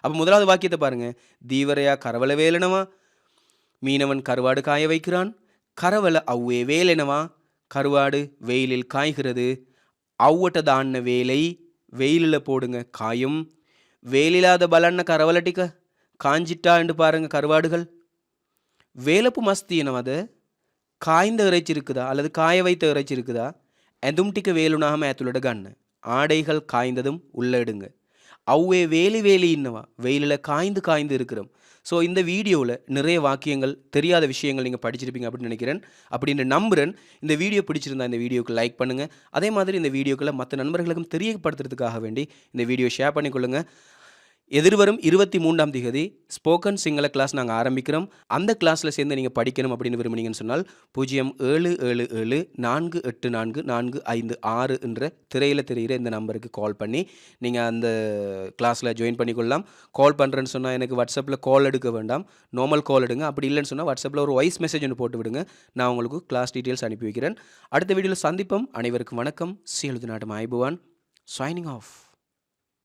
அப்போ முதலாவது வாக்கியத்தை பாருங்க. தீவரையா கரவல வேலனவா? மீனவன் கருவாடு காய வைக்கிறான். கரவல அவ்வே வேலெனவா? கருவாடு வெயிலில் காய்கிறது. அவ்வட்ட தான வேலை வெயிலில் போடுங்க காயும். வேலில்லாத பலன்ன கரவலட்டிக்க காஞ்சிட்டான்னு பாருங்க கருவாடுகள். வேலப்பு மஸ்தி என்னவாது காய்ந்த இறைச்சி இருக்குதா? அல்லது காய வைத்த இறைச்சி இருக்குதா? எதும்டிக்க வேலுனாக மேத்துலோட கண்ணு ஆடைகள் காய்ந்ததும் உள்ள இடுங்க. அவ்வே வேலி வேலி இன்னவா? வெயிலில் காய்ந்து காய்ந்து இருக்கிறோம். ஸோ இந்த வீடியோவில் நிறைய வாக்கியங்கள் தெரியாத விஷயங்கள் நீங்கள் படிச்சிருப்பீங்க அப்படின்னு நினைக்கிறேன். அப்படின்னு நம்புகிறேன் இந்த வீடியோ பிடிச்சிருந்தா இந்த வீடியோக்கு லைக் பண்ணுங்கள் அதே மாதிரி இந்த வீடியோக்களை மற்ற நண்பர்களுக்கும் தெரியப்படுத்துறதுக்காக வேண்டி இந்த வீடியோ ஷேர் பண்ணிக்கொள்ளுங்கள் எதிர்வரும் இருபத்தி மூன்றாம் தேதி ஸ்போக்கன் சிங்கள கிளாஸ் நாங்கள் ஆரம்பிக்கிறோம். அந்த கிளாஸில் சேர்ந்து நீங்கள் படிக்கணும் அப்படின்னு விரும்புனீங்கன்னு சொன்னால் பூஜ்ஜியம் ஏழு ஏழு ஏழு நான்கு எட்டு நான்கு நான்கு ஐந்து ஆறு என்ற திரையில் தெரிகிற இந்த நம்பருக்கு கால் பண்ணி நீங்கள் அந்த கிளாஸில் ஜாயின் பண்ணிக்கொள்ளலாம். கால் பண்ணுறேன்னு சொன்னால் எனக்கு வாட்ஸ்அப்பில் கால் எடுக்க வேண்டாம். நார்மல் கால் எடுங்க. அப்படி இல்லைன்னு சொன்னால் வாட்ஸ்அப்பில் ஒரு வாய்ஸ் மெசேஜ் ஒன்று போட்டு விடுங்க. நான் உங்களுக்கு கிளாஸ் டீட்டெயில்ஸ் அனுப்பி வைக்கிறேன். அடுத்த வீடியோவில் சந்திப்போம். அனைவருக்கும் வணக்கம். சீழுது நாட்டு மாய்புவான். Signing off